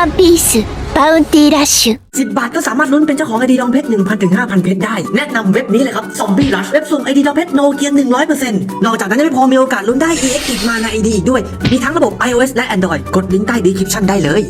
ワンピースバウンティーラッシュ10 บาทก็สามารถลุ้นเป็นเจ้าของไอดีดองเพชร1,000ถึง5,000 เพชรได้ แนะนำเว็บนี้เลยครับซอมบี้ลัชเว็บสุ่มไอดีดองเพชรโนเกีย100%นอกจากนั้นยังไม่พอมีโอกาสลุ้นได้ EX อีกมาในไอดีอีกด้วย มีทั้งระบบ iOS และ Android กดลิงก์ใต้ดีคริปชั่นได้เลย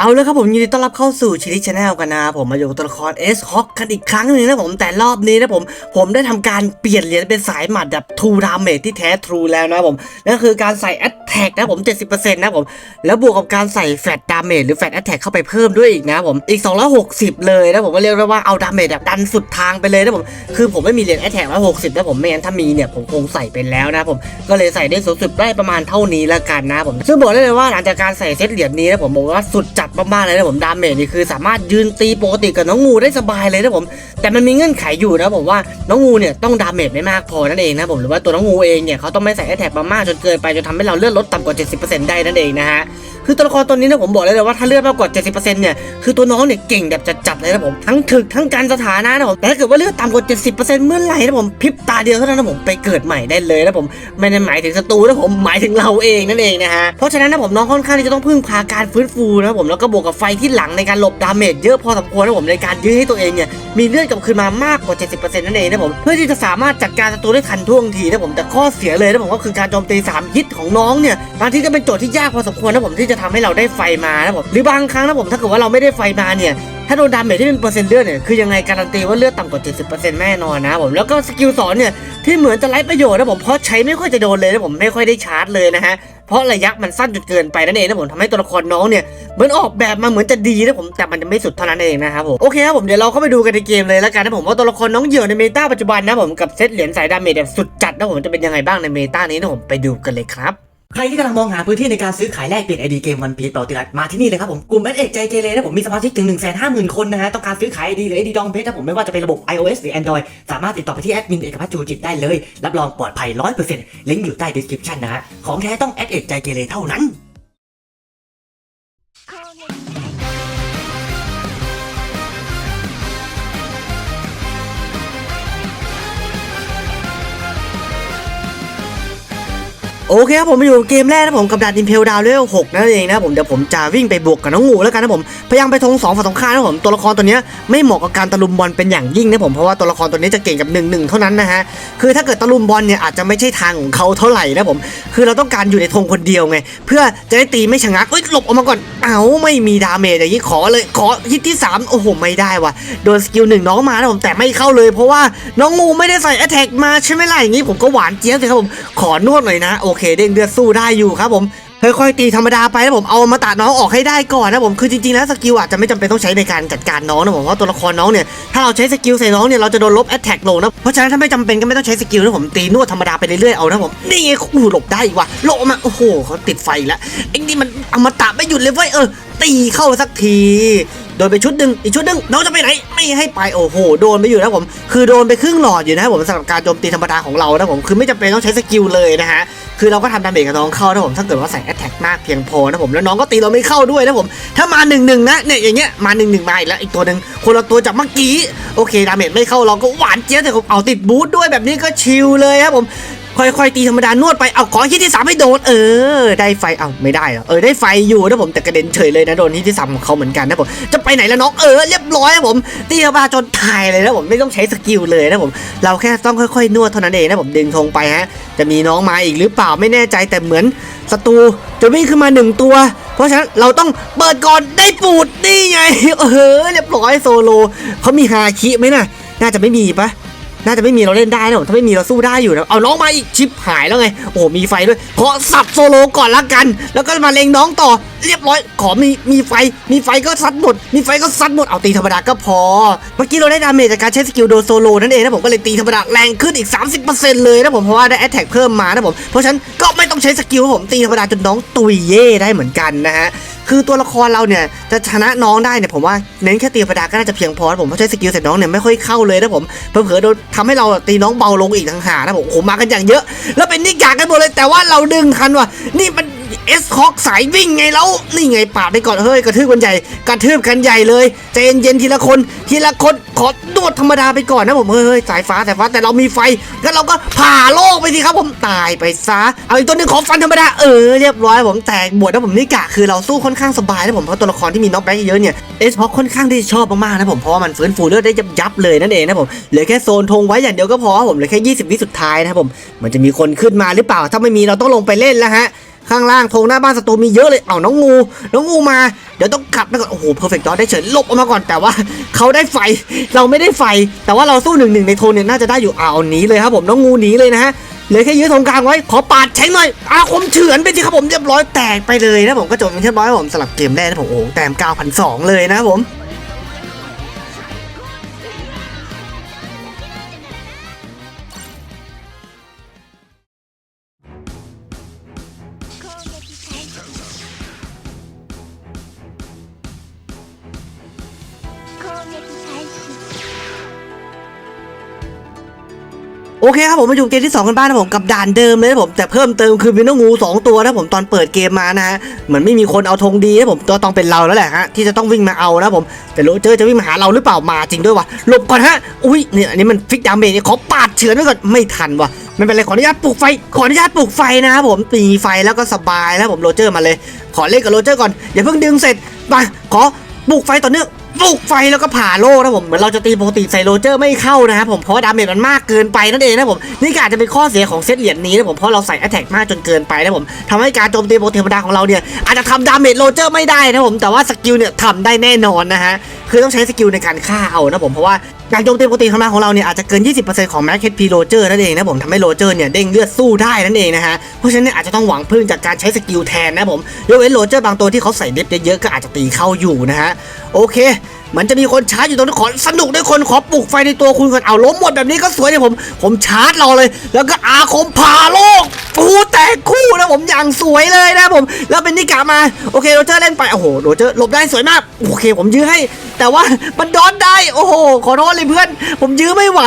เอาเลยครับผมยินดีต้อนรับเข้าสู่ชิลิชแนลกันนะผมมาอยู่กับตัวละครเอสฮอกกันอีกครั้งหนึ่งนะผมแต่รอบนี้นะผมผมได้ทำการเปลี่ยนเหรียญเป็นสายหมัดแบบทูดามเมจที่แท้ทรูแล้วนะผมนั่นคือการใส่แอต แทกนะผม 70%นะผม แล้วบวกกับการใส่แฟลตดามเมจหรือแฟลตแอตแทกเข้าไปเพิ่มด้วยอีกนะผม อีก 260 เลยนะผมก็เรียกได้ว่าเอาดามเมจแบบดันสุดทางไปเลยนะผม คือผมไม่มีเหรียญแอตแทกแล้ว60นะผมไม่งั้นถ้ามีเนี่ยผมคงใส่ไปแล้วนะผมก็เลยใส่ได้สูงสุดได้ประมาณเท่านี้แล้วกันนะผมซึ่งบอกได้เลยว่าหลังจากการใส่เซตเหรียญนี้นะผมบอกว่าสุดจัดมากๆเลยนะผมดาเมจนี่คือสามารถยืนตีปกติกับน้องงูได้สบายเลยนะผม แต่มันมีเงื่อนไขอยู่นะผมว่าน้องงูเนี่ยต้องดาเมจไม่มากพอนั่นเองนะผมหรือว่าตัวน้องงูเองเนี่ยเขาต้องไม่ใส่แอตแทกมามากจนเกินไปจนทำให้เราเลือดลดต่ำกว่า 70%ได้นั่นเองนะฮะ คือตัวละครตัวนี้นี่ยผมบอกเลยเลยว่าถ้าเลือดมากกว่า 70%เนี่ยคือตัวน้องเนี่ยเก่งแบบจัดๆเลยนะผมทั้งถึกทั้งการสถานะนะผมแต่ถ้าเกิดว่าเลือดต่ำกว่า 70%เมื่อไหร่นะผมพริบตาเดียวเท่านั้นนะผมไปเกิดใหม่ได้เลยนะผมไม่ได้หมายถึงศัตรูนะผมหมายถึงเราเองนั่นเองนะฮะเพราะฉะนั้นนะผมน้องค่อนข้างที่จะต้องพึ่งพาการฟื้นฟูนะผมแล้วก็บวกกับไฟที่หลังในการหลบดาเมจเยอะพอสมควรนะผมในการยื้อให้ตัวเองเนี่ยมีเลือดกลับคืนมามากกว่า 70%นั่นเองนะผมเพื่อที่จะสามารถจัดการศัตรูได้ทันท่วงทีนะผมแต่ข้อเสียเลยนะผมก็คือการโจมตีสามฮิตของน้องเนี่ยบางทีก็เป็นโจทย์ที่ยากพอสมควรนะผมที่จะทำให้เราได้ไฟมานะผมหรือบางครั้งนะผมถ้าเกิดว่าเราไม่ได้ไฟมาเนี่ยถ้าโดนดาเมจที่เป็นเปอร์เซ็นต์เลือดเนี่ยคือยังไงการันตีว่าเลือดต่ำกว่า 70%แน่นอนนะผมแล้วก็สกิลสอนเนี่ยที่เหมือนจะไร้ประโยชน์นะผมเพราะใช้ไม่ค่อยจะโดนเลยนะผมไม่ค่อยได้ชาร์จเลยนะฮะเพราะระยะมันสั้นจนเกินไปนั่นเองนะผมทำให้ตัวละครน้องเนี่ยเหมือนออกแบบมาเหมือนจะดีนะผมแต่มันจะไม่สุดเท่านั้นเองนะครับผมโอเคครับผมเดี๋ยวเราเข้าไปดูกันในเกมเลยแล้วกันนะผมว่าตัวละครน้องเหยื่อในเมตาปัจจุบันนะผมกับเซตเหรียญสายดาเมจแบบสุดจัดนะผมจะเป็นยังไงบ้างในเมตานี้นะผมไปดูกันเลยครับ ใครที่กำลังมองหาพื้นที่ในการซื้อขายแลกเปลี่ยนไอดีเกมวันพีต่อติรัดมาที่นี่เลยครับผมกลุ่มแอดเอกใจเกเรนะผมมีสมาชิกถึง 1 5 0 0 0 0 คนนะฮะต้องการซื้อขายไอดีหรือไอดีดองเพชรนะผมไม่ว่าจะเป็นระบบ iOS หรือ Android สามารถติดต่อไปที่แอดมินเอกพัฒน์จูจิตได้เลยรับรองปลอดภัย100%ลิงก์อยู่ใต้ description นะฮะของแท้ต้องแอดเอกใจเกเรเท่านั้น โอเคครับผมมาอยู่เกมแรกนะผมกับดาดินเพลดาวเลเวล6นั่นเองนะผมเดี๋ยวผมจะวิ่งไปบวกกับน้องงูแล้วกันนะผมพยายามไปทงสองฝั่งสองข้างนะผมตัวละครตัวนี้ไม่เหมาะกับการตะลุมบอลเป็นอย่างยิ่งนะผมเพราะว่าตัวละครตัวนี้จะเก่งกับ1นึเท่านั้นนะฮะคือถ้าเกิดตะลุมบอลเนี่ยอาจจะไม่ใช่ทางของเขาเท่าไหร่นะผมคือเราต้องการอยู่ในธงคนเดียวไง เพื่อจะได้ตีไม่ชะงักเอ้ยหลบออกมาก่อนเอ้าไม่มีดาเมจอย่างนี้ขอเลยขอฮิตที่สามโอ้โหไม่ได้ว่ะโดนสกิลหนึ่งน้องมานะผมแต่ไม่เข้าเลย เพราะว่าน้องงูไม่ได้ใส่แอตแทกมาใช่ไหมล่ะอย่างนี้ผมก็หวานเจี๊ยบเลยครับผมขอนวดหน่อยนะโอเคเด้งเดือดสู้ได้อยู่ครับผมค่อยๆตีธรรมดาไปนะผมเอามาตัดน้องออกให้ได้ก่อนนะผมคือจริงๆแล้วสกิลอาจจะไม่จำเป็นต้องใช้ในการจัดการน้องนะผมเพราะตัวละครน้องเนี่ยถ้าเราใช้สกิลใส่น้องเนี่ยเราจะโดนลบแอตแทกลงนะเพราะฉะนั้นถ้าไม่จำเป็นก็ไม่ต้องใช้สกิลนะผมตีนวดธรรมดาไปเรื่อยๆเอานะผมนี่ไงอู้หลบได้อีกว่ะหลบมาโอ้โหเขาติดไฟแล้วไอ้นี่มันอมตะไม่หยุดเลยเว้ยเออตีเข้าสักทีโดนไปชุดหนึ่งอีกชุดหนึ่งน้องจะไปไหน ไม่ให้ไปโอ้โห โดนไปอยู่นะผม คือโดนไปครึ่งหลอดอยู่นะผมสำหรับการโจมตีธรรมดาของเรานะผม คือไม่จำเป็นต้องใช้สกิลเลยนะฮะ คือเราก็ทำดาเมจกับน้องเข้านะผมถ้าเกิดว่าใส่แอตแทกมากเพียงพอนะผมแล้วน้องก็ตีเราไม่เข้าด้วยนะผมถ้ามาหนึ่งหนึ่งนะเนี่ยอย่างเงี้ยมาหนึ่งหนึ่งมาอีกแล้วอีกตัวหนึ่งคนละตัวจากเมื่อกี้โอเคดาเมจไม่เข้าเราก็หวานเจี๊ยบแต่ผมเอาติดบูทด้วยแบบนี้ก็ชิลเลยครับผม ค่อยๆตีธรรมดานวดไปเอาขอฮิตที่สามให้โดนเออ ได้ไฟเอาไม่ได้เหรอเออได้ไฟอยู่นะผมแต่กระเด็นเฉยเลยนะโดนฮิตที่สามของเขาเหมือนกันนะผมจะไปไหนแล้วน้องเออเรียบร้อยนะผมตีธรรมดาจนตายเลยนะผมไม่ต้องใช้สกิลเลยนะผมเราแค่ต้องค่อยๆ นวดเท่านั้นเองนะผมดึงธงไปฮะจะมีน้องมาอีกหรือเปล่าไม่แน่ใจแต่เหมือนศัตรูจะวิ่งขึ้นมาหนึ่งตัว เพราะฉะนั้นเราต้องเปิดก่อนได้ปูดนี่ไงเออเรียบร้อยโซโลเขามีฮาคิไหมน่ะน่าจะไม่มีปะ น่าจะไม่มีเราเล่นได้นะผมถ้าไม่มีเราสู้ได้อยู่นะเอาน้องมาอีกชิปหายแล้วไงโอ้โหมีไฟด้วยขอสับโซโลก่อนละกัน แล้วก็มาเล็งน้องต่อ เรียบร้อยขอมีมีไฟ มีไฟก็ซัดหมดมีไฟก็ซัดหมดเอาตีธรรมดาก็พอเมื่อกี้เราได้ดาเมจจากการใช้สกิลโดนโซโลนั่นเองนะผมก็เลยตีธรรมดาแรงขึ้นอีก 30%เลยนะผมเพราะว่าได้แอตแทกเพิ่มมานะผมเพราะฉะนั้นก็ไม่ต้องใช้สกิลผมตีธรรมดาจนน้องตุยเย่ได้เหมือนกันนะฮะ คือตัวละครเราเนี่ยจะชนะน้องได้เนี่ยผมว่าเน้นแค่ตีธรรมดาก็น่าจะเพียงพอผมเพราะใช้สกิลเส่น้องเนี่ยไม่ค่อยเข้าเลยนะผมเผลอๆโดนทำให้เราตีน้องเบาลงอีกทางหานะผมโอ้โหมากันอย่างเยอะ แล้วเป็นนิกากกันหมดเลยแต่ว่าเราดึงทันว่ะนี่มัน เอสฮอกสายวิ่งไงแล้วนี่ไงปาดไปก่อนเฮ้ยกระทืบกันใหญ่กระทืบกันใหญ่เลยใจเย็นๆทีละคนทีละคนขอดวดธรรมดาไปก่อนนะผมเฮ้ยสายฟ้าสายฟ้าแต่เรามีไฟงั้นเราก็ผ่าโลกไปสิครับผมตายไปซะเอาอีกตัวนึงขอฟันธรรมดาเออเรียบร้อยผมแตกบวชนะผมนี่กะคือเราสู้ค่อนข้างสบายนะผมเพราะตัวละครที่มีน็อกแบ็กเยอะเนี่ยเอสพ็อกค่อนข้างที่จะชอบมากๆนะผมเพราะมันฟื้นฟูเลือดได้ยับๆเลยนั่นเองนะผมเหลือแค่โซนธงไว้อย่างเดียวก็พอผมเหลือแค่ 20 วิสุดท้ายนะครับผมมันจะมีคนขึ้นมาหรือเปล่าถ้าไม่มีเราต้องลงไปเล่นแล้วฮะ ข้างล่างธงหน้าบ้านศัตรูมีเยอะเลย เอาน้องงู น้องงูมา เดี๋ยวต้องขับไปก่อน โอ้โห เพอร์เฟกต์ดอได้เฉยลบออกมาก่อน แต่ว่าเขาได้ไฟ เราไม่ได้ไฟ แต่ว่าเราสู้หนึ่งหนึ่งในธงเนี่ยน่าจะได้อยู่เอาหนีเลยครับผมน้องงูหนีเลยนะฮะเหลือแค่ยื้อธงกลางไว้ ขอปาดแทงหน่อย อาคมเฉือนไปสิครับผมเรียบร้อยแตกไปเลยนะผมก็จบเป็นเรียบร้อยผมสลับเกมแรกนะผมโอ้โหแต้ม9,200 เลยนะครับผม โอเคครับผมมาอยู่เกมที่2กันบ้างนะผมกับด่านเดิมเลยนะผมแต่เพิ่มเติมคือมีน้องงู 2 ตัวนะผมตอนเปิดเกมมานะฮะเหมือนไม่มีคนเอาธงดีนะผมก็ต้องเป็นเราแล้วแหละฮะที่จะต้องวิ่งมาเอานะผมแต่โรเจอร์จะวิ่งมาหาเราหรือเปล่ามาจริงด้วยวะหลบก่อนฮะอุ้ยเนี่ยอันนี้มันฟิกดาเมจเนี่ยขอปาดเฉือนไว้ก่อนไม่ทันวะไม่เป็นไรขออนุญาตปลูกไฟขออนุญาตปลูกไฟนะครับผมตีไฟแล้วก็สบายแล้วผมโรเจอร์มาเลย ขอเล่นกับโรเจอร์ก่อนอย่าเพิ่งดึงเสร็จมาขอปลูกไฟต่อเนื่อง ปลุกไฟแล้วก็ผ่าโล่นะผมเหมือนเราจะตีปกติใส่โรเจอร์ไม่เข้านะครับผมเพราะว่าดาเมจมันมากเกินไปนั่นเองนะผมนี่ก็อาจจะเป็นข้อเสียของเซตเหรียญนี้นะผมเพราะเราใส่แอตแทกมากจนเกินไปนะผมทำให้การโจมตีปกติธรรมดาของเราเนี่ยอาจจะทำดาเมจโรเจอร์ไม่ได้นะผมแต่ว่าสกิลเนี่ยทำได้แน่นอนนะฮะคือต้องใช้สกิลในการฆ่าเอานะผมเพราะว่า การโจมตีปกติธรรมดาของเราเนี่ยอาจจะเกิน 20%ของแม็กเคพีโรเจอร์นั่นเองนะผมทำให้โรเจอร์เนี่ยเด้งเลือดสู้ได้นั่นเองนะฮะเพราะฉะนั้นอาจจะต้องหวังพึ่งจากการใช้สกิลแทนนะผมยกเว้นโรเจอร์บางตัวที่เขาใส่เด็บเยอะๆก็อาจจะตีเข้าอยู่นะฮะโอเคมันจะมีคนชาร์จอยู่ตรงนี้ขอสนุกด้วยคนขอปลุกไฟในตัวคุณก่อนเอาล้มหมดแบบนี้ก็สวยเลยผม ผมชาร์จรอเลย แล้วก็อาคมผ่าโลกปูแตกคู่นะผมอย่างสวยเลยนะผม แล้วเป็นนิกามา โอเคโรเจอร์เล่นไป โอ้โหโรเจอร์หลบได้สวยมาก โอเคผมยื้อให้ แต่ว่ามันดอนได้ โอ้โห ขอโทษเลยเพื่อน ผมยื้อไม่ไหว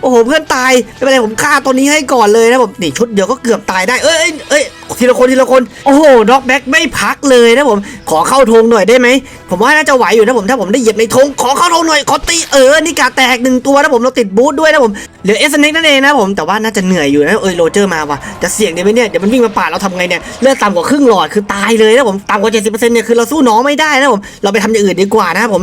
โอ้โห เพื่อนตายไม่เป็นไรผมฆ่าตัวนี้ให้ก่อนเลยนะผมนี่ชุดเดียวก็เกือบตายได้ เอ้ยเอ้ยทีละคนทีละคนโอ้โหด็อกแบ็กไม่พักเลยนะผมขอเข้าธงหน่อยได้ไหมผมว่าน่าจะไหวอยู่นะผมถ้าผมได้เหยียบในธงขอเข้าธงหน่อยขอตีเออนี่กาแตกหนึ่งตัวนะผมเราติดบูทด้วยนะผมเหลือเอสเน็กนั่นเองนะผมแต่ว่าน่าจะเหนื่อยอยู่นะเอยโรเจอร์มาว่ะจะเสี่ยงดีไหมเนี่ยเดี๋ยวมันวิ่งมาปาดเราทำไงเนี่ยเลือดต่ำกว่าครึ่งหลอดคือตายเลยนะผมต่ำกว่า70%เนี่ยคือเราสู้น้องไม่ได้นะผมเราไปทำอย่างอื่นดีกว่านะผม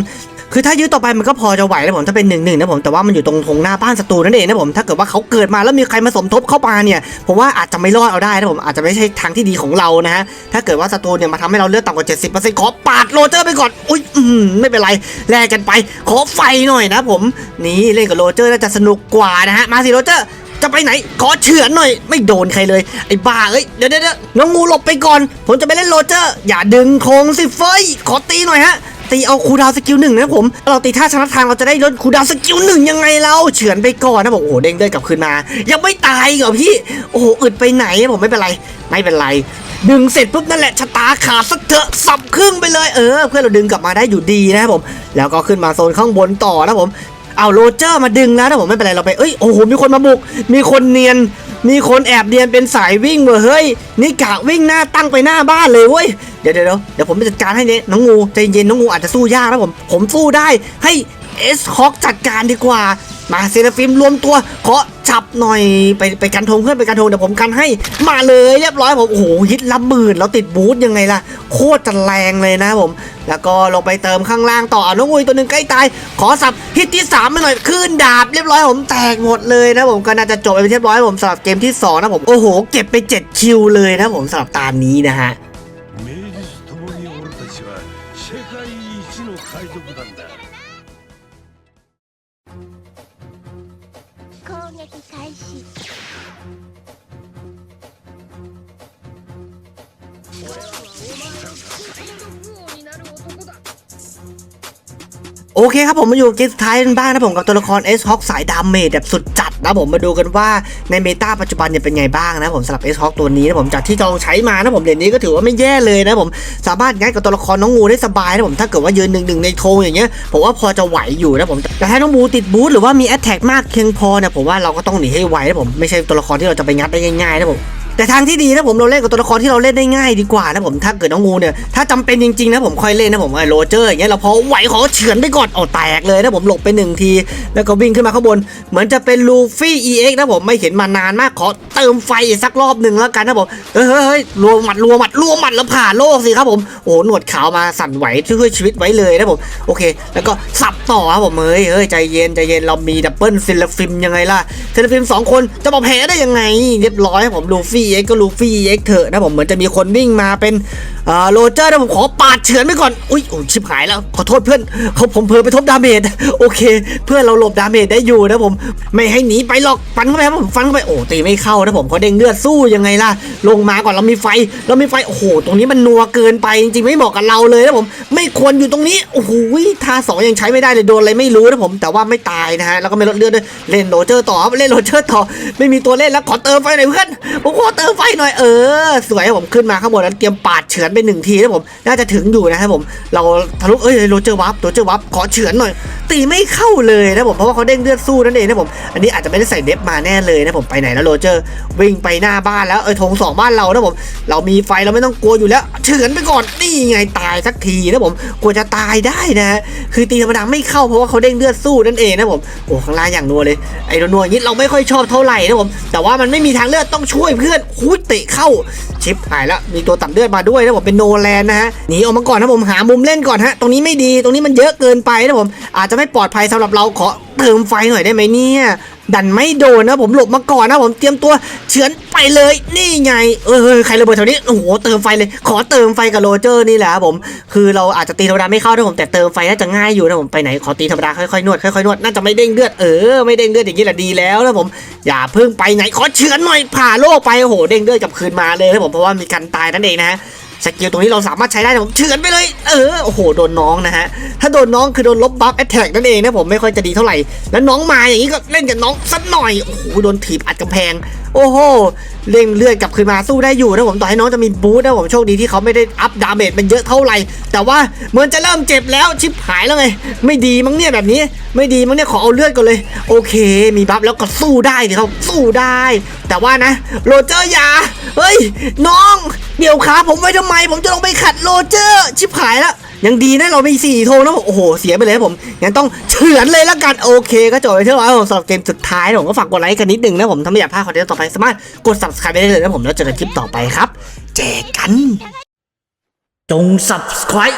คือถ้ายื้อต่อไปมันก็พอจะไหวนะผมถ้าเป็นหนึ่งหนึ่งนะผมแต่ว่ามันอยู่ตรงธงหน้าบ้านศัตรูนั่นเองนะผมถ้าเกิดว่าเขาเกิดมาแล้วมีใครมาสมทบเข้ามาเนี่ยผมว่าอาจจะไม่รอดเอาได้นะผมอาจจะไม่ใช่ทางที่ดีของเรานะฮะถ้าเกิดว่าศัตรูเนี่ยมาทำให้เราเลือดต่ำกว่า 70%ขอปาดโรเจอร์ไปก่อนอุ้ยอืมไม่เป็นไรแลกกันไป ขอไฟหน่อยนะผมนี่เล่นกับโรเจอร์น่าจะสนุกกว่านะฮะมาสิโรเจอร์จะไปไหน ขอเฉือนหน่อย ไม่โดนใครเลย ไอ้บ้าเอ้ย เดี๋ยวเดี๋ยวเด้องงูหลบไปก่อน ผมจะไปเล่นโรเจอร์ อย่าดึงโคงสิเฟยขอตีหน่อยฮะ ตีเอาคูดาวสกิลหนึ่งนะผม เราตีท่าชนะทางเราจะได้ลดคูดาวสกิลหนึ่งยังไงเราเฉือนไปก่อนนะบอกโอ้เด้งเด้งกลับคืนมา ยังไม่ตายเหรอพี่ โอ้โหอึดไปไหนผมไม่เป็นไร ไม่เป็นไรดึงเสร็จปุ๊บนั่นแหละชะตาขาดสักเถอะสับครึ่งไปเลยเออ เพื่อนเราดึงกลับมาได้อยู่ดีนะครับผม แล้วก็ขึ้นมาโซนข้างบนต่อนะผม เอาโรเจอร์มาดึงแล้วนะผมไม่เป็นไรเราไปเอ้ยโอ้โหมีคนมาบุก มีคนเนียน มีคนแอบเนียนเป็นสายวิ่งเว้ยเฮ้ยนี่กะวิ่งหน้าตั้งไปหน้าบ้านเลยเว้ยเดี๋ยวเดี๋ยวเดี๋ยวเดี๋ยวผมไปจัดการให้เนี่ยน้องงูใจเย็นน้องงูอาจจะสู้ยากนะผมผมสู้ได้ให้เอสฮอกจัดการดีกว่า มาเซราฟิมรวมตัวขอจับหน่อยไปไปกันธงเพื่อนไปกันธงเดี๋ยวผมกันให้มาเลยเรียบร้อยผมโอ้โหฮิตละหมื่นเราติดบูทยังไงล่ะ โคตรจะแรงเลยนะผม แล้วก็ลงไปเติมข้างล่างต่อน้องอุยตัวหนึ่งใกล้ตาย ขอสับฮิตที่3ามมาหน่อยขึ้นดาบเรียบร้อยผมแตกหมดเลยนะผมก็น่าจะจบไปเรียบร้อยผมสำหรับเกมที่สองนะผมโอ้โห เก็บไป 7 คิวเลยนะผมสำหรับตานี้นะฮะ โอเคครับผมมาอยู่เกมสุดท้ายกันบ้างนะผมกับตัวละคร S Hawk สายดาเมจแบบสุดจัดนะผมมาดูกันว่าในเมตาปัจจุบันเนี่ยเป็นไงบ้างนะผมสำหรับ S Hawk ตัวนี้นะผมจากที่ลองใช้มานะผมเดี๋ยวนี้ก็ถือว่าไม่แย่เลยนะผมสามารถงัดกับตัวละครน้องงูได้สบายนะผมถ้าเกิดว่ายืนหนึ่งหนึ่งในโทงอย่างเงี้ยผมว่าพอจะไหวอยู่นะผมแต่ถ้าน้องงูติดบูทหรือว่ามีแอตแทกมากเพียงพอเนี่ยผมว่าเราก็ต้องหนีให้ไวนะผมไม่ใช่ตัวละครที่เราจะไปงัดได้ง่ายๆนะผม แต่ทางที่ดีนะผมเราเล่นกับตัวละครที่เราเล่นได้ง่ายดีกว่านะผมถ้าเกิดน้องงูเนี่ยถ้าจำเป็นจริงๆนะผมค่อยเล่นนะผมไอ้โรเจอร์อย่างเงี้ยเราพอไหวขอเฉือนไปก่อนเอาแตกเลยนะผมหลบไปหนึ่งที แล้วก็วิ่งขึ้นมาข้างบน เหมือนจะเป็นลูฟี่ EX นะผมไม่เห็นมานานมากขอเติมไฟสักรอบหนึ่งแล้วกันนะผมเฮ้ยเฮ้ยรัวหมัดรัวหมัดรัวหมัดแล้วผ่าโลกสิครับผมโอ้หนวดขาวมาสั่นไหวช่วยชีวิตไว้เลยนะผมโอเค แล้วก็สับต่อครับผมเฮ้ยเฮ้ยใจเย็นใจเย็นเรามีดับเบิลซิลฟิมยังไงล่ะซิลฟิมสองคนจะมาแพ้ได้ยังไง เรียบร้อยผมลูฟี่ EX ก็ลูฟี่ EX เถอะนะผมเหมือนจะมีคนวิ่งมาเป็นโรเจอร์นะผมขอปาดเฉือนไปก่อน อุ้ยโอ้ชิบหายแล้ว ขอโทษเพื่อนเขาผมเพลอไปทบดาเมจโอเค เพื่อนเราหลบดาเมจได้อยู่นะผม ไม่ให้หนีไปหรอกฟันเข้าไปครับผมฟันเข้าไปโอ้ตีไม่เข้านะผมเขาเด้งเลือดสู้ยังไงล่ะ ลงมาก่อนเรามีไฟเรามีไฟโอ้โหตรงนี้มันนัวเกินไปจริงๆไม่เหมาะกับเราเลยนะผม ไม่ควรอยู่ตรงนี้โอ้โหท่าสองยังใช้ไม่ได้เลยโดนอะไรไม่รู้นะผม แต่ว่าไม่ตายนะฮะแล้วก็ไม่ลดเลือดด้วยเล่นโรเจอร์ต่อเล่นโรเจอร์ต่อ ไม่มีตัวเล่นแล้วขอเติมไฟหน่อยเพื่อนผมขอเติมไฟหน่อยเออ สวยผมขึ้นมาข้างบนแล้วเตรียมปาดเฉือนไปหนึ่งทีนะผมน่าจะถึงอยู่นะครับผมเราทะลุเอ้ยโรเจอร์วับโรเจอร์วับขอเฉือนหน่อยตีไม่เข้าเลยนะผมเพราะว่าเขาเด้งเลือดสู้นั่นเองนะผมอันนี้อาจจะไม่ได้ใส่เดฟมาแน่เลยนะผมไปไหนแล้วโรเจอร์วิ่งไปหน้าบ้านแล้วเออธงสองบ้านเรานะผมเรามีไฟเราไม่ต้องกลัวอยู่แล้วเฉือนไปก่อนนี่ไงตายสักทีนะผมกลัวจะตายได้นะฮะคือตีธรรมดาไม่เข้าเพราะว่าเขาเด้งเลือดสู้นั่นเองนะผมโอ้ข้างล่างอย่างนัวเลยไอ้นัวนี้เราไม่ค่อยชอบเท่าไหร่นะผมแต่ว่ามันไม่มีทางเลือกต้องช่วยเพื่อนหุยเตะเข้า ชิปหายแล้วมีตัวตัดเลือดมาด้วยนะผมเป็นโนแลนนะฮะหนีออกมาก่อนนะผมหามุมเล่นก่อนฮะตรงนี้ไม่ดีตรงนี้มันเยอะเกินไปนะผมอาจจะไม่ปลอดภัยสำหรับเราขอเติมไฟหน่อยได้ไหมเนี่ย ดันไม่โดนนะผมหลบมาก่อนนะผมเตรียมตัวเฉือนไปเลยนี่ไงเออใครระเบิดแถวนี้โอ้โหเติมไฟเลย ขอเติมไฟกับโรเจอร์นี่แหละครับผมคือเราอาจจะตีธรรมดาไม่เข้านะผมแต่เติมไฟน่าจะง่ายอยู่นะผมไปไหนขอตีธรรมดาค่อยๆนวดค่อยๆนวดน่าจะไม่เด้งเลือดเออไม่เด้งเลือดอย่างนี้แหละดีแล้วนะผมอย่าเพิ่งไปไหนขอเฉือนหน่อยผ่าโลกไปโอ้โหเด้งเลือดกลับคืนมาเลยนะผมเพราะว่ามีการตายนั่นเองนะฮะ สกิลตรงนี้เราสามารถใช้ได้ผมเฉือนไปเลย เออโอ้โหโดนน้องนะฮะถ้าโดนน้องคือโดนลบบัฟแอตแทกนั่นเองนะผมไม่ค่อยจะดีเท่าไหร่ แล้วน้องมาอย่างนี้ก็เล่นกับน้องสักหน่อยโอ้โหโดนถีบอัดกำแพง โอ้โหเล่งเลือดกลับคืนมาสู้ได้อยู่นะผมต่อให้น้องจะมีบูสต์นะผมโชคดีที่เขาไม่ได้อัพดาเมจมันเยอะเท่าไหร่ แต่ว่าเหมือนจะเริ่มเจ็บแล้วชิบหายแล้วไง ไม่ดีมั้งเนี่ยแบบนี้ ไม่ดีมั้งเนี่ยขอเอาเลือดก่อนเลย โอเค มีบัฟแล้วก็สู้ได้สิครับสู้ได้ แต่ว่านะโรเจอร์ยาเฮ้ยน้อง เดี๋ยวขาผมไว้ทำไม ผมจะลงไปขัดโรเจอร์ชิบหายแล้วยังดีนะเรามีสี่โทงนะผมโอ้โห เสียไปเลยครับผมงั้นต้องเฉือนเลยละกัน โอเค ก็จบไปเท่าไหร่ผมสำหรับเกมสุดท้ายผมก็ฝากกดไลค์กันนิดนึงนะผมถ้าไม่อยากพลาดคอนเทนต์ต่อไปสามารถกด subscribe ได้เลยนะผมแล้วเจอกันคลิปต่อไปครับเจอกัน จง subscribe